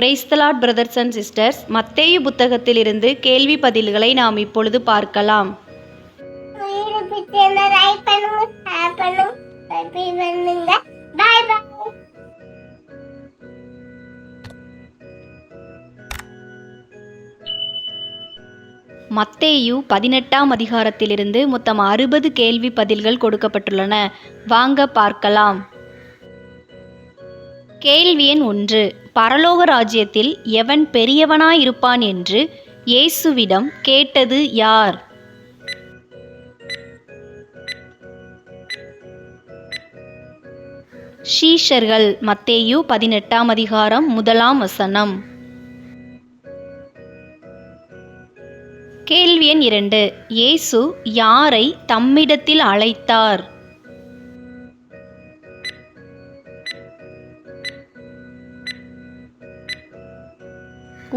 Praise the Lord brothers and sisters மத்தேயு புத்தகத்திலிருந்து கேள்வி பதில்களை நாம் இப்பொழுது பார்க்கலாம். மத்தேயு பதினெட்டாம் அதிகாரத்திலிருந்து மொத்தம் அறுபது கேள்வி பதில்கள் கொடுக்கப்பட்டுள்ளன. வாங்க பார்க்கலாம். கேள்வி எண் ஒன்று. பரலோக ராஜ்யத்தில் எவன் பெரியவனாயிருப்பான் என்று இயேசுவிடம் கேட்டது யார்? ஷீஷர்கள் மத்தேயு பதினெட்டாம் அதிகாரம் முதலாம் வசனம். கேள்வி எண் இரண்டு. இயேசு யாரை தம்மிடத்தில் அழைத்தார்?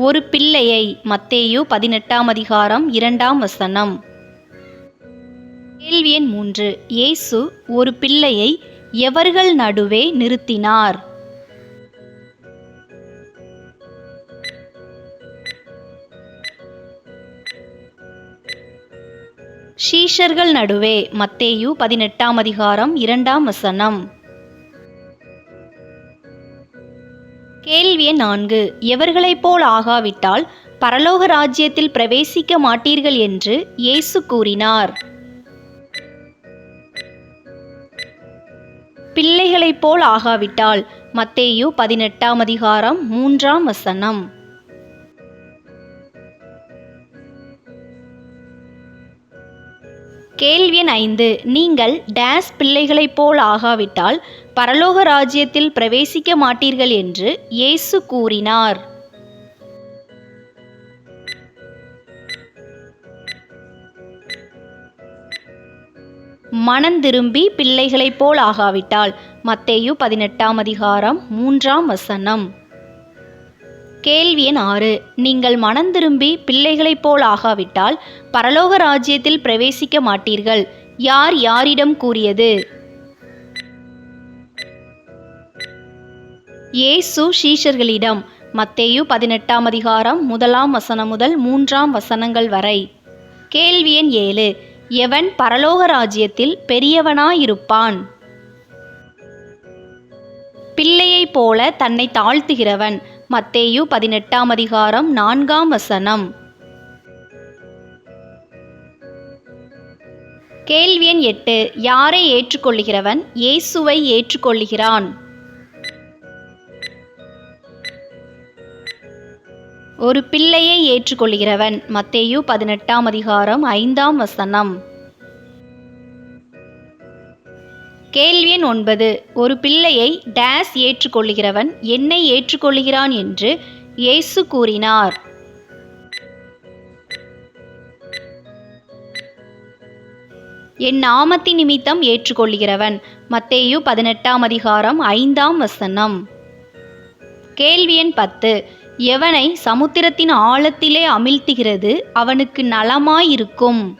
ஒரு பிள்ளையை மத்தேயு பதினெட்டாம் அதிகாரம் இரண்டாம் வசனம். கேள்வி எண் மூன்று. இயேசு ஒரு பிள்ளையை எவர்கள் நடுவே நிறுத்தினார்? ஷீஷர்கள் நடுவே மத்தேயு பதினெட்டாம் அதிகாரம் இரண்டாம் வசனம். கேள்வி எண் நான்கு. எவர்களைப் போல் ஆகாவிட்டால் பரலோக ராஜ்யத்தில் பிரவேசிக்க மாட்டீர்கள் என்று இயேசு கூறினார். பிள்ளைகளைப் போல் ஆகாவிட்டால் மத்தேயு பதினெட்டாம் அதிகாரம் மூன்றாம் வசனம். கேள்வி எண் ஐந்து. நீங்கள் டேஸ் பிள்ளைகளைப் போல் ஆகாவிட்டால் பரலோக ராஜ்யத்தில் பிரவேசிக்க மாட்டீர்கள் என்று இயேசு கூறினார். மனந்திரும்பி பிள்ளைகளைப் போல் ஆகாவிட்டால் மத்தேயு பதினெட்டாம் அதிகாரம் மூன்றாம் வசனம். கேள்வி எண் ஆறு நீங்கள் மனந்திரும்பி பிள்ளைகளைப் போல் ஆகாவிட்டால் பரலோக ராஜ்யத்தில் பிரவேசிக்க மாட்டீர்கள். யார் யாரிடம் கூறியது? இயேசு ஷீஷர்களிடம் மத்தேயு பதினெட்டாம் அதிகாரம் முதலாம் வசனம் முதல் மூன்றாம் வசனங்கள் வரை. கேள்வி எண் ஏழு எவன் பரலோக ராஜ்யத்தில் பெரியவனாயிருப்பான்? பிள்ளையைப் போல தன்னை தாழ்த்துகிறவன் மத்தேயு பதினெட்டாம் அதிகாரம் நான்காம் வசனம். கேள்வி எண் எட்டு யாரை ஏற்றுக்கொள்ளுகிறவன்? இயேசுவை ஏற்றுக்கொள்ளுகிறான். ஒரு பிள்ளையை ஏற்றுக்கொள்கிறவன். மத்தேயு பதினெட்டாம் அதிகாரம் ஐந்தாம் வசனம். கேள்வி எண் ஒன்பது. ஒரு பிள்ளையை டேஸ் ஏற்றுக்கொள்கிறவன் என்னை ஏற்றுக்கொள்கிறான் என்று இயேசு கூறினார். என் நாமத்தி நிமித்தம் ஏற்றுக்கொள்கிறவன். மத்தேயு பதினெட்டாம் அதிகாரம் ஐந்தாம் வசனம். கேள்வி எண் பத்து. எவனை சமுத்திரத்தின் ஆழத்திலே அமிழ்த்துகிறது அவனுக்கு நலமாயிருக்கும்.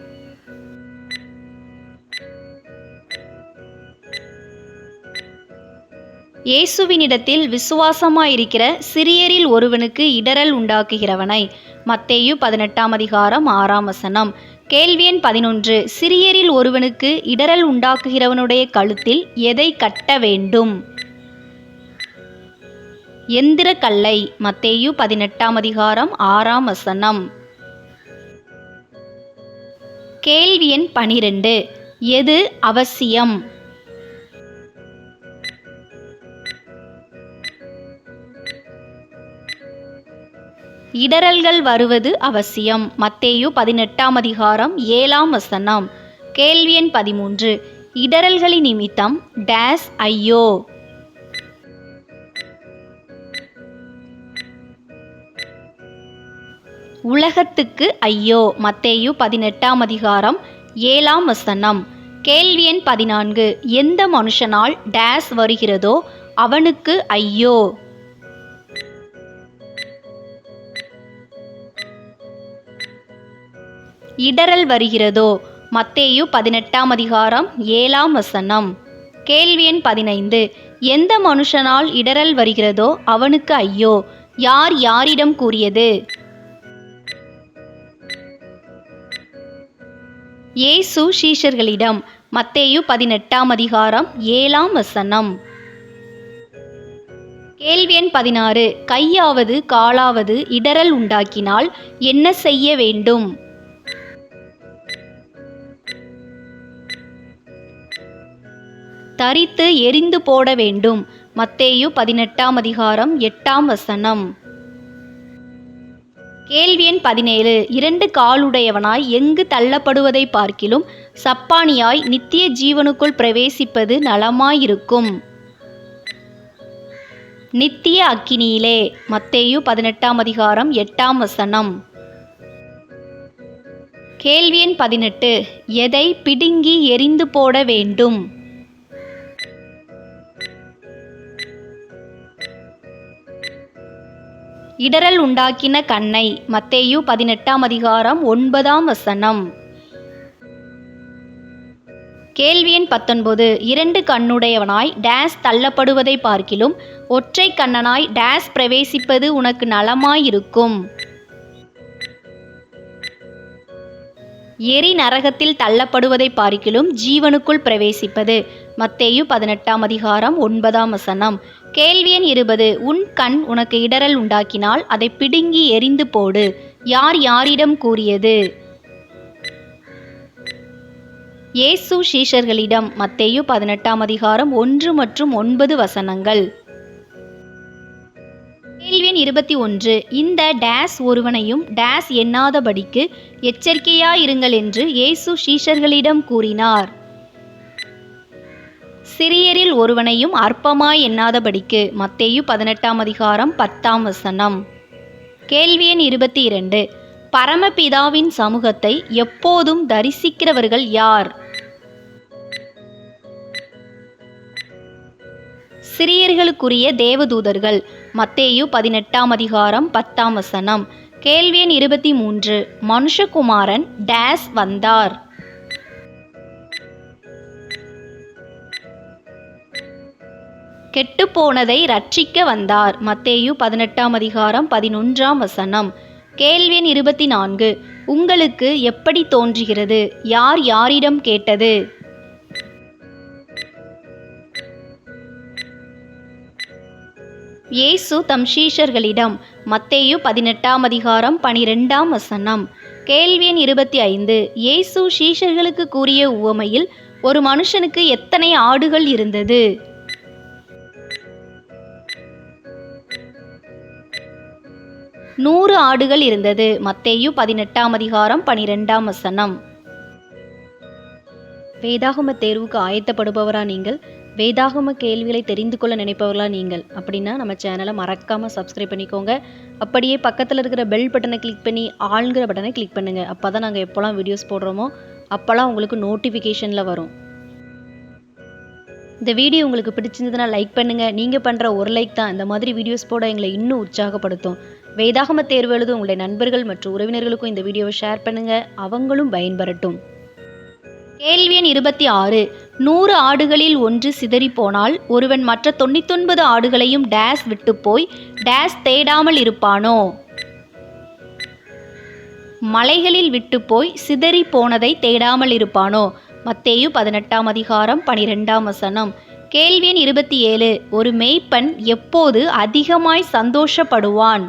இயேசுவினிடத்தில் விசுவாசமாயிருக்கிற சிறியரில் ஒருவனுக்கு இடரல் உண்டாக்குகிறவனை மத்தேயு பதினெட்டாம் அதிகாரம் ஆறாம் வசனம். கேள்வி எண் பதினொன்று. சிறியரில் ஒருவனுக்கு இடரல் உண்டாக்குகிறவனுடைய கழுத்தில் எதை கட்ட வேண்டும்? எந்திர கல்லை மத்தேயு பதினெட்டாம் அதிகாரம் ஆறாம் வசனம். கேள்வி எண் பனிரெண்டு. எது அவசியம்? இடரல்கள் வருவது அவசியம். மத்தேயு பதினெட்டாம் அதிகாரம் ஏழாம் வசனம். கேள்வி எண் பதிமூன்று. இடரல்களின் நிமித்தம் டேஸ் ஐயோ! உலகத்துக்கு ஐயோ. மத்தேயு பதினெட்டாம் அதிகாரம் ஏழாம் வசனம். கேள்வி எண் பதினான்கு. எந்த மனுஷனால் டேஸ் வருகிறதோ அவனுக்கு ஐயோ. இடரல் வருகிறதோ? மத்தேயு பதினெட்டாம் அதிகாரம் ஏழாம் வசனம். கேள்வி எண் பதினைந்து. எந்த மனுஷனால் இடரல் வருகிறதோ அவனுக்கு ஐயோ. யார் யாரிடம் கூறியது? இயேசு சீஷர்களிடம் மத்தேயு பதினெட்டாம் அதிகாரம் ஏழாம் வசனம். கேள்வி எண் பதினாறு கையாவது காலாவது இடறல் உண்டாக்கினால் என்ன செய்ய வேண்டும்? தரித்து எரிந்து போட வேண்டும். மத்தேயு பதினெட்டாம் அதிகாரம் எட்டாம் வசனம். கேள்வி எண் பதினேழு. இரண்டு காலுடையவனாய் எங்கு தள்ளப்படுவதை பார்க்கிலும் சப்பானியாய் நித்திய ஜீவனுக்குள் பிரவேசிப்பது நலமாயிருக்கும். நித்திய அக்கினியிலே மத்தேயு பதினெட்டாம் அதிகாரம் எட்டாம் வசனம். கேள்வி எண் பதினெட்டு. எதை பிடுங்கி எரிந்து போட வேண்டும்? இடரல் உண்டாக்கின கண்ணை மத்தேயு பதினெட்டாம் அதிகாரம் ஒன்பதாம் வசனம். கேள்வி எண் பத்தொன்பது இரண்டு கண்ணுடையவனாய் டேஸ் தள்ளப்படுவதை பார்க்கிலும் ஒற்றை கண்ணனாய் டேஸ் பிரவேசிப்பது உனக்கு நலமாயிருக்கும். எரி நரகத்தில் தள்ளப்படுவதை பார்க்கிலும் ஜீவனுக்குள் பிரவேசிப்பது மத்தேயு பதினெட்டாம் அதிகாரம் ஒன்பதாம் வசனம். கேள்வி எண் இருபது உன் கண் உனக்கு இடறல் உண்டாக்கினால் அதை பிடுங்கி எரிந்து போடு. யார் யாரிடம் கூறியது? இயேசு ஷீஷர்களிடம் மத்தேயு பதினெட்டாம் அதிகாரம் ஒன்று மற்றும் ஒன்பது வசனங்கள். கேள்வி இருபத்தி ஒன்று இந்த டேஸ் ஒருவனையும் டேஸ் எண்ணாதபடிக்கு எச்சரிக்கையாயிருங்கள் என்று இயேசு ஷீஷர்களிடம் கூறினார். சிறியரில் ஒருவனையும் அற்பமாய் எண்ணாதபடிக்கு மத்தேயு பதினெட்டாம் அதிகாரம் பத்தாம் வசனம். கேள்வி எண் இருபத்தி இரண்டு பரமபிதாவின் சமூகத்தை எப்போதும் தரிசிக்கிறவர்கள் யார்? சிறியர்களுக்குரிய தேவதூதர்கள் மத்தேயு பதினெட்டாம் அதிகாரம் பத்தாம் வசனம். கேள்வி எண் இருபத்தி மூன்று மனுஷகுமாரன் டேஸ் வந்தார். கெட்டுப்போனதை ரட்சிக்க வந்தார். மத்தேயு பதினெட்டாம் அதிகாரம் பதினொன்றாம் வசனம். கேள்வியன் இருபத்தி நான்கு. உங்களுக்கு எப்படி தோன்றுகிறது? யார் யாரிடம் கேட்டது? இயேசு தம் சீஷர்களிடம் மத்தேயு பதினெட்டாம் அதிகாரம் பனிரெண்டாம் வசனம். கேள்வியன் இருபத்தி ஐந்து. இயேசு சீஷர்களுக்கு கூறிய உவமையில் ஒரு மனுஷனுக்கு எத்தனை ஆடுகள் இருந்தது? நூறு ஆடுகள் இருந்தது. மத்தேயு பதினெட்டாம் அதிகாரம் பனிரெண்டாம் வசனம். வேதாகம தேர்வுக்கு ஆயத்தப்படுபவரா நீங்கள்? வேதாகம கேள்விகளை தெரிந்து கொள்ள நினைப்பவர்களா நீங்கள்? அப்படின்னா நம்ம சேனலை மறக்காமல் சப்ஸ்கிரைப் பண்ணிக்கோங்க. அப்படியே பக்கத்தில் இருக்கிற பெல் பட்டனை கிளிக் பண்ணி ஆளுங்கிற பட்டனை கிளிக் பண்ணுங்கள் அப்போ தான் நாங்கள் எப்போல்லாம் வீடியோஸ் போடுறோமோ அப்போல்லாம் உங்களுக்கு நோட்டிஃபிகேஷனில் வரும். இந்த வீடியோ உங்களுக்கு பிடிச்சிருந்ததுன்னா லைக் பண்ணுங்கள் நீங்கள் பண்ணுற ஒரு லைக் தான். இந்த மாதிரி வீடியோஸ் போட எங்களை இன்னும் உற்சாகப்படுத்தும். வேதாகம தேர்வு எழுத உங்களுடைய நண்பர்கள் மற்றும் உறவினர்களுக்கும் இந்த வீடியோவை ஷேர் பண்ணுங்கள் அவங்களும் பயன்பெறட்டும். கேள்வி எண் இருபத்தி ஆறு. நூறு ஆடுகளில் ஒன்று சிதறி போனால் ஒருவன் மற்ற தொண்ணூத்தொன்பது ஆடுகளையும் டேஸ் விட்டு போய் டேஸ் தேடாமல் இருப்பானோ? மலைகளில் விட்டு போய் சிதறி போனதை தேடாமல் இருப்பானோ? மத்தேயு பதினெட்டாம் அதிகாரம் பனிரெண்டாம் வசனம். கேள்வி எண் இருபத்தி ஏழு. ஒரு மெய்ப்பெண் எப்போது அதிகமாய் சந்தோஷப்படுவான்?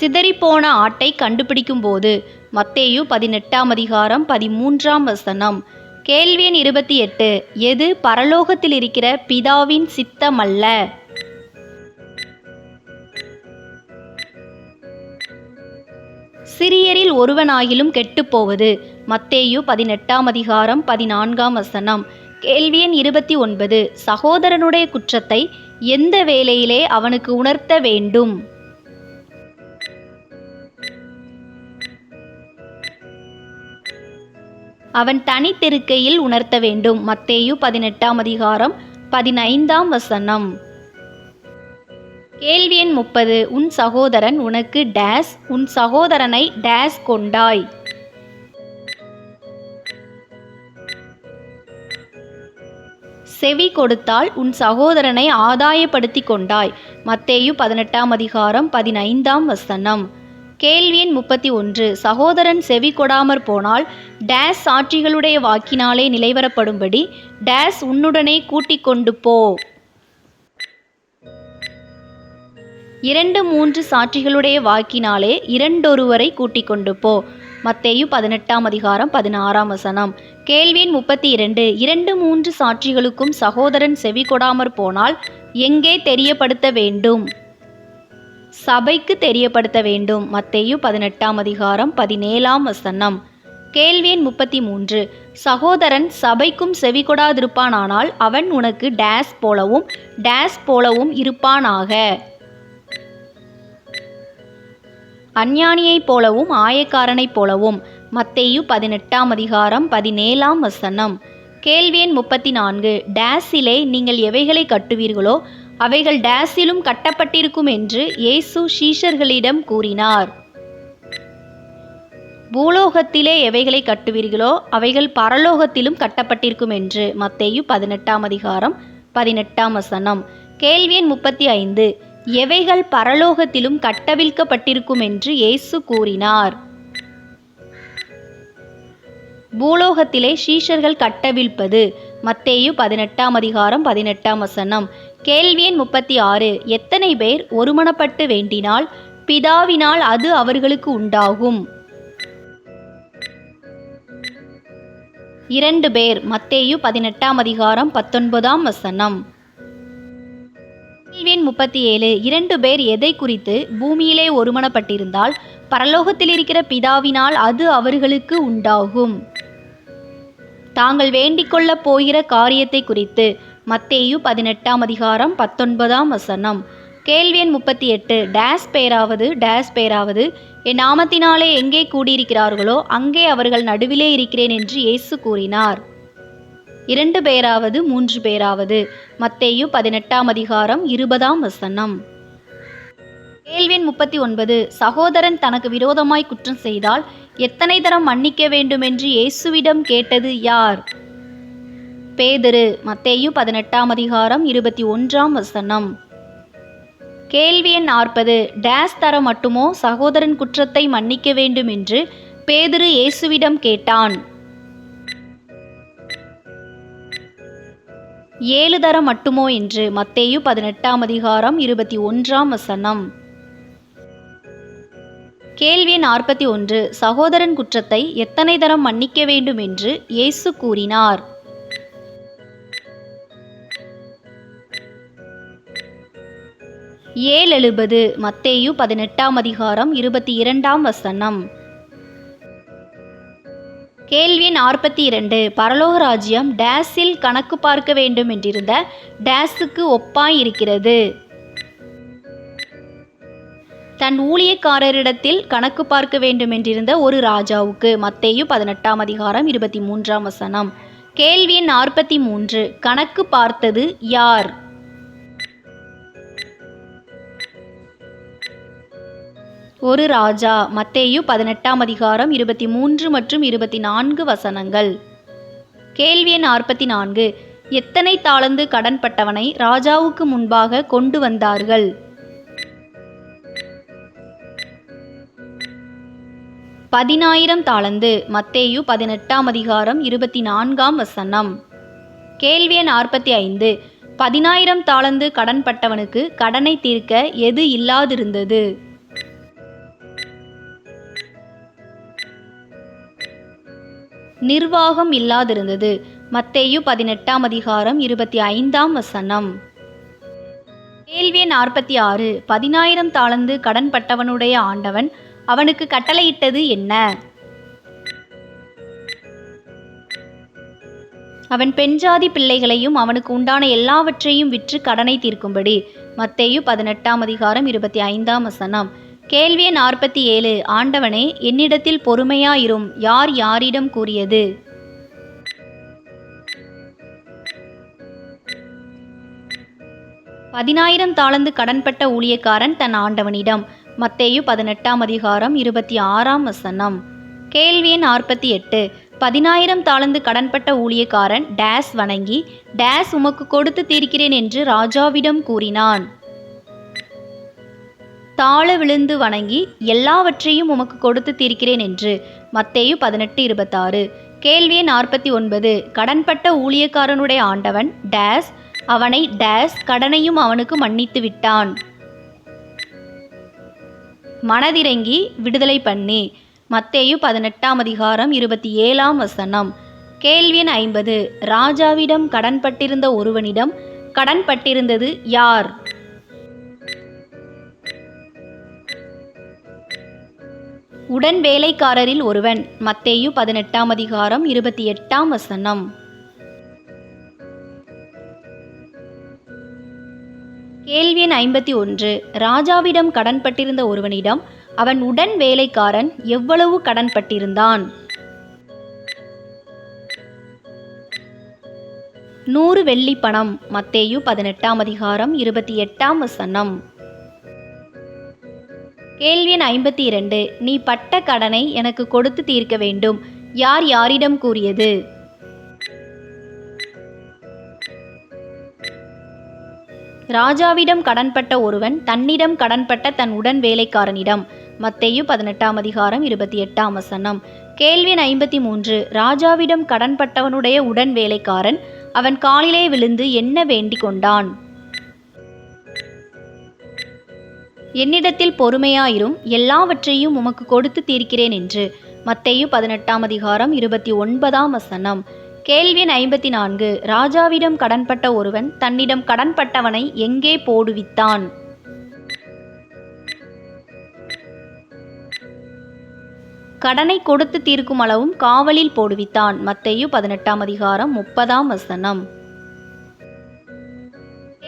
சிதறிப்போன ஆட்டை கண்டுபிடிக்கும் போது மத்தேயு பதினெட்டாம் அதிகாரம் பதிமூன்றாம் வசனம். கேள்வி எண் இருபத்தி எட்டு எது பரலோகத்தில் இருக்கிற பிதாவின் சித்தமல்ல? சிறியரில் ஒருவனாகிலும் கெட்டுப்போவது மத்தேயு பதினெட்டாம் அதிகாரம் பதினான்காம் வசனம். கேள்வி எண் இருபத்தி ஒன்பது சகோதரனுடைய குற்றத்தை எந்த வேலையிலே அவனுக்கு உணர்த்த வேண்டும்? அவன் தனித்திருக்கையில் உணர்த்த வேண்டும். மத்தேயு பதினெட்டாம் அதிகாரம் பதினைந்தாம் வசனம். கேள்வி எண் முப்பது. உன் சகோதரன் உனக்கு டேஸ் உன் சகோதரனை டேஸ் கொண்டாய். செவி கொடுத்தால் உன் சகோதரனை ஆதாயப்படுத்தி கொண்டாய். மத்தேயு பதினெட்டாம் அதிகாரம் பதினைந்தாம் வசனம். கேள்வி எண் முப்பத்தி ஒன்று. சகோதரன் செவி கொடாமற் போனால் டேஸ் சாட்சிகளுடைய வாக்கினாலே நிலைவரப்படும்படி டேஸ் உன்னுடனே கூட்டிக் கொண்டு போ. இரண்டு மூன்று சாட்சிகளுடைய வாக்கினாலே இரண்டொருவரை கூட்டிக் கொண்டு போ. மத்தேயு பதினெட்டாம் அதிகாரம் பதினாறாம் வசனம். கேள்வியின் முப்பத்தி இரண்டு. இரண்டு மூன்று சாட்சிகளுக்கும் சகோதரன் செவி கொடாமற் போனால் எங்கே தெரியப்படுத்த வேண்டும்? சபைக்கு தெரியப்படுத்த வேண்டும். மத்தேயு பதினெட்டாம் அதிகாரம் பதினேழாம் வசனம். கேள்வியின் முப்பத்தி மூன்று சகோதரன் சபைக்கும் செவிகொடாதிருப்பானானால் அவன் உனக்கு டேஸ் போலவும் டேஸ் போலவும் இருப்பானாக. அஞ்ஞானியைப் போலவும் ஆயக்காரனைப் போலவும். மத்தேயு பதினெட்டாம் அதிகாரம் பதினேழாம் வசனம். கேள்வி எண் முப்பத்தி நான்கு டேஸிலே நீங்கள் எவைகளை கட்டுவீர்களோ அவைகள் டேஸிலும் கட்டப்பட்டிருக்கும் என்று இயேசு சீஷர்களிடம் கூறினார். பூலோகத்திலே எவைகளை கட்டுவீர்களோ அவைகள் பரலோகத்திலும் கட்டப்பட்டிருக்கும் என்று மத்தேயு பதினெட்டாம் அதிகாரம் பதினெட்டாம் வசனம். கேள்வி எண் முப்பத்தி ஐந்து. எவைகள் பரலோகத்திலும் கட்டவிழ்க்கப்பட்டிருக்கும் என்று இயேசு கூறினார். பூலோகத்திலே சீஷர்கள் கட்டவிழ்ப்பது மத்தேயு பதினெட்டாம் அதிகாரம் பதினெட்டாம் வசனம். கேள்வி எண் முப்பத்தி ஆறு. எத்தனை பேர் ஒருமனப்பட்டு வேண்டினால் பிதாவினால் அது அவர்களுக்கு உண்டாகும். இரண்டு பேர். மத்தேயு பதினெட்டாம் அதிகாரம் பத்தொன்பதாம் வசனம். கேள்வி முப்பத்தி ஏழு. இரண்டு பேர் எதை குறித்து பூமியிலே ஒருமனப்பட்டிருந்தால் பரலோகத்தில் இருக்கிற பிதாவினால் அது அவர்களுக்கு உண்டாகும். தாங்கள் வேண்டிக் கொள்ளப் போகிற காரியத்தை குறித்து மத்தேயு பதினெட்டாம் அதிகாரம் பத்தொன்பதாம் வசனம். கேள்வி எண் முப்பத்தி எட்டு டேஸ் பேராவது டேஸ் பேராவது என் நாமத்தினாலே எங்கே கூடியிருக்கிறார்களோ அங்கே அவர்கள் நடுவிலே இருக்கிறேன் என்று இயேசு கூறினார். இரண்டு பேராவது மூன்று பேராவது. மத்தேயு பதினெட்டாம் அதிகாரம் இருபதாம் வசனம். கேள்வியன் முப்பத்தி ஒன்பது சகோதரன் தனக்கு விரோதமாய் குற்றம் செய்தால் எத்தனை தரம் மன்னிக்க வேண்டும் என்று இயேசுவிடம் கேட்டது யார்? பேதுரு மத்தேயு பதினெட்டாம் அதிகாரம் இருபத்தி ஒன்றாம் வசனம். கேள்வி எண் நாற்பது டேஸ் தர மட்டுமோ சகோதரன் குற்றத்தை மன்னிக்க வேண்டும் என்று பேதுரு இயேசுவிடம் கேட்டான். ஏழு தரம் மட்டுமோ என்று மத்தேயு பதினெட்டாம் அதிகாரம் இருபத்தி ஒன்றாம் வசனம். கேள்வி நாற்பத்தி ஒன்று சகோதரன் குற்றத்தை எத்தனை தரம் மன்னிக்க வேண்டும் என்று இயேசு கூறினார். ஏழெழுபது மத்தேயு பதினெட்டாம் அதிகாரம் இருபத்தி இரண்டாம் வசனம். கேள்வி நாற்பத்தி இரண்டு பரலோக ராஜ்யம் டேஸில் கணக்கு பார்க்க வேண்டும் என்றிருந்த டேஸுக்கு ஒப்பாய் இருக்கிறது தன் ஊழியக்காரரிடத்தில் கணக்கு பார்க்க வேண்டும் என்றிருந்த ஒரு ராஜாவுக்கு மத்தேயு பதினெட்டாம் அதிகாரம் இருபத்தி மூன்றாம் வசனம். கேள்வி நாற்பத்தி மூன்று கணக்கு பார்த்தது யார்? ஒரு ராஜா மத்தேயு பதினெட்டாம் அதிகாரம் இருபத்தி மூன்று மற்றும் இருபத்தி நான்கு வசனங்கள். கேள்வி எண் நாற்பத்தி நான்கு எத்தனை தாளந்து கடன்பட்டவனை ராஜாவுக்கு முன்பாக கொண்டு வந்தார்கள்? பதினாயிரம் தாளந்து மத்தேயு பதினெட்டாம் அதிகாரம் இருபத்தி நான்காம் வசனம். கேள்வி எண் நாற்பத்தி ஐந்து பதினாயிரம் தாளந்து கடன்பட்டவனுக்கு கடனை தீர்க்க எது இல்லாதிருந்தது? நிர்வாகம் இல்லாதிருந்தது. மத்தேயு பதினெட்டாம் அதிகாரம் இருபத்தி ஐந்தாம் வசனம். கேள்வி நாற்பத்தி ஆறு. பதினாயிரம் தாளந்து கடன்பட்டவனுடைய ஆண்டவன் அவனுக்கு கட்டளையிட்டது என்ன? அவன் பெண்ஜாதி பிள்ளைகளையும் அவனுக்கு உண்டான எல்லாவற்றையும் விற்று கடனை தீர்க்கும்படி. மத்தேயு பதினெட்டாம் அதிகாரம் இருபத்தி ஐந்தாம் வசனம். கேள்வி நாற்பத்தி ஏழு. ஆண்டவனே என்னிடத்தில் பொறுமையாயிரும். யார் யாரிடம் கூறியது? பதினாயிரம் தாளந்து கடன்பட்ட ஊழியக்காரன் தன் ஆண்டவனிடம். மத்தேயு பதினெட்டாம் அதிகாரம் இருபத்தி ஆறாம் வசனம். கேள்வி எண் நாற்பத்தி எட்டு. பதினாயிரம் தாளந்து கடன்பட்ட ஊழியக்காரன் டேஸ் வணங்கி டேஸ் உமக்கு கொடுத்து தீர்க்கிறேன் என்று ராஜாவிடம் கூறினான். தாழ விழுந்து வணங்கி எல்லாவற்றையும் உமக்கு கொடுத்து தீர்க்கிறேன் என்று மத்தேயு பதினெட்டு இருபத்தாறு. கேள்வி நாற்பத்தி ஒன்பது. கடன்பட்ட ஊழியக்காரனுடைய ஆண்டவன் டேஸ் அவனை டேஸ் கடனையும் அவனுக்கு மன்னித்து விட்டான். மனதிறங்கி விடுதலை பண்ணி. மத்தேயு பதினெட்டாம் அதிகாரம் இருபத்தி ஏழாம் வசனம். கேள்வி எண் ஐம்பது. ராஜாவிடம் கடன்பட்டிருந்த ஒருவனிடம் கடன்பட்டிருந்தது யார்? உடன் வேலைக்காரரில் ஒருவன். மத்தேயு பதினெட்டாம் அதிகாரம் இருபத்தி எட்டாம் வசனம். கேள்வி எண் ஐம்பத்தி ஒன்று. ராஜாவிடம் கடன்பட்டிருந்த ஒருவனிடம் அவன் உடன் வேலைக்காரன் எவ்வளவு கடன்பட்டிருந்தான்? நூறு வெள்ளி பணம். மத்தேயு பதினெட்டாம் அதிகாரம் இருபத்தி எட்டாம் வசனம். கேள்வி ஐம்பத்தி இரண்டு. நீ பட்ட கடனை எனக்கு கொடுத்து தீர்க்க வேண்டும். யார் யாரிடம் கூறியது? ராஜாவிடம் கடன்பட்ட ஒருவன் தன்னிடம் கடன்பட்ட தன் உடன் வேலைக்காரனிடம். மத்தேயு பதினெட்டாம் அதிகாரம் இருபத்தி எட்டாம் வசனம். கேள்வி ஐம்பத்தி மூன்று. ராஜாவிடம் கடன்பட்டவனுடைய உடன் வேலைக்காரன் அவன் காலிலே விழுந்து என்ன வேண்டிக் கொண்டான்? என்னிடத்தில் பொறுமையாயிரும் எல்லாவற்றையும் உமக்கு கொடுத்து தீர்க்கிறேன் என்று. மத்தையு பதினெட்டாம் அதிகாரம் இருபத்தி ஒன்பதாம் வசனம். கேள்வின் ஐம்பத்தி நான்கு ராஜாவிடம் கடன்பட்ட ஒருவன் தன்னிடம் கடன்பட்டவனை எங்கே போடுவித்தான்? கடனை கொடுத்து தீர்க்கும் அளவும் காவலில் போடுவித்தான். மத்தையு பதினெட்டாம் அதிகாரம் முப்பதாம் வசனம்.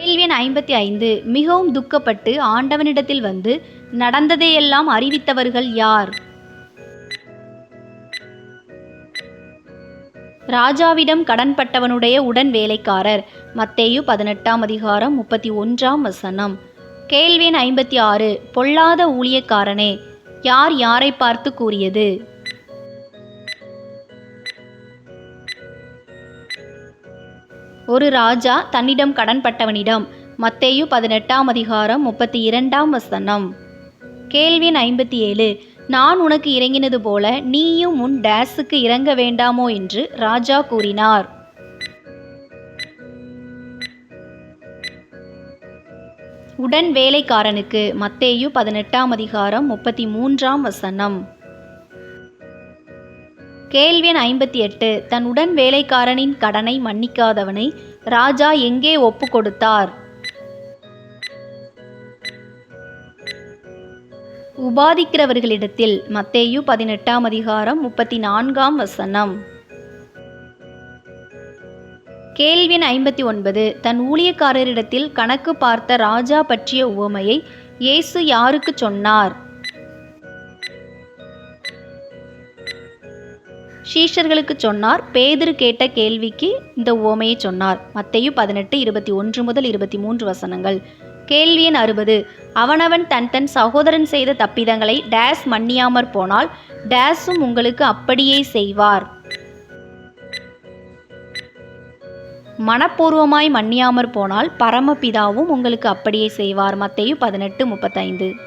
கேள்வி எண் ஐம்பத்தி ஐந்து மிகவும் துக்கப்பட்டு ஆண்டவனிடத்தில் வந்து நடந்ததையெல்லாம் அறிவித்தவர்கள் யார்? ராஜாவிடம் கடன்பட்டவனுடைய உடன் வேலைக்காரர். மத்தேயு பதினெட்டாம் அதிகாரம் முப்பத்தி ஒன்றாம் வசனம். கேள்வியன் ஐம்பத்தி ஆறு பொல்லாத ஊழியக்காரனே யார் யாரை பார்த்து கூறியது? ஒரு ராஜா தன்னிடம் கடன்பட்டவனிடம் மத்தேயு பதினெட்டாம் அதிகாரம் முப்பத்தி இரண்டாம் வசனம். கேள்வி ஐம்பத்தி ஏழு நான் உனக்கு இறங்கினது போல நீயும் உன் டேஸுக்கு இறங்க வேண்டாமோ என்று ராஜா கூறினார். உடன் வேலைக்காரனுக்கு மத்தேயு பதினெட்டாம் அதிகாரம் முப்பத்தி மூன்றாம் வசனம். கேள்வி எண் ஐம்பத்தி எட்டு தன் உடன் வேலைக்காரனின் கடனை மன்னிக்காதவனை ராஜா எங்கே ஒப்பு கொடுத்தார்? உபாதிக்கிறவர்களிடத்தில் மத்தேயு பதினெட்டாம் அதிகாரம் முப்பத்தி நான்காம் வசனம். கேள்வின் ஐம்பத்தி ஒன்பது தன் ஊழியக்காரரிடத்தில் கணக்கு பார்த்த ராஜா பற்றிய உவமையை இயேசு யாருக்கு சொன்னார்? சீஷர்களுக்கு சொன்னார் பேதர் கேட்ட கேள்விக்கு இந்த உவமையை சொன்னார். மத்தையும் பதினெட்டு இருபத்தி ஒன்று முதல் இருபத்தி மூன்று வசனங்கள். கேள்வியின் அறுபது. அவனவன் தன் தன் சகோதரன் செய்த தப்பிதங்களை டேஸ் மன்னியாமற் போனால் டேஸும் உங்களுக்கு அப்படியே செய்வார். மனப்பூர்வமாய் மன்னியாமற் போனால் பரமபிதாவும் உங்களுக்கு அப்படியே செய்வார். மத்தையும் பதினெட்டு முப்பத்தைந்து.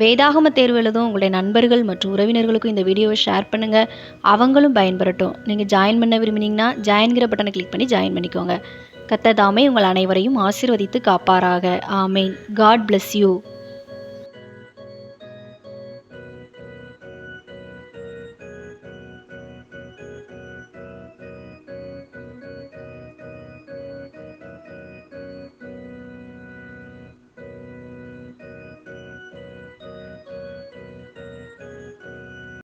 வேதாகம தேர்வு எழுதும் உங்களுடைய நண்பர்கள் மற்றும் உறவினர்களுக்கும் இந்த வீடியோவை ஷேர் பண்ணுங்கள் அவங்களும் பயன்பெறட்டும். நீங்கள் ஜாயின் பண்ண விரும்பினீங்கன்னா ஜாயின்கிற பட்டனை கிளிக் பண்ணி ஜாயின் பண்ணிக்கோங்க. கத்ததாமே உங்கள் அனைவரையும் ஆசிர்வதித்து காப்பாராக. ஆமேன். God bless you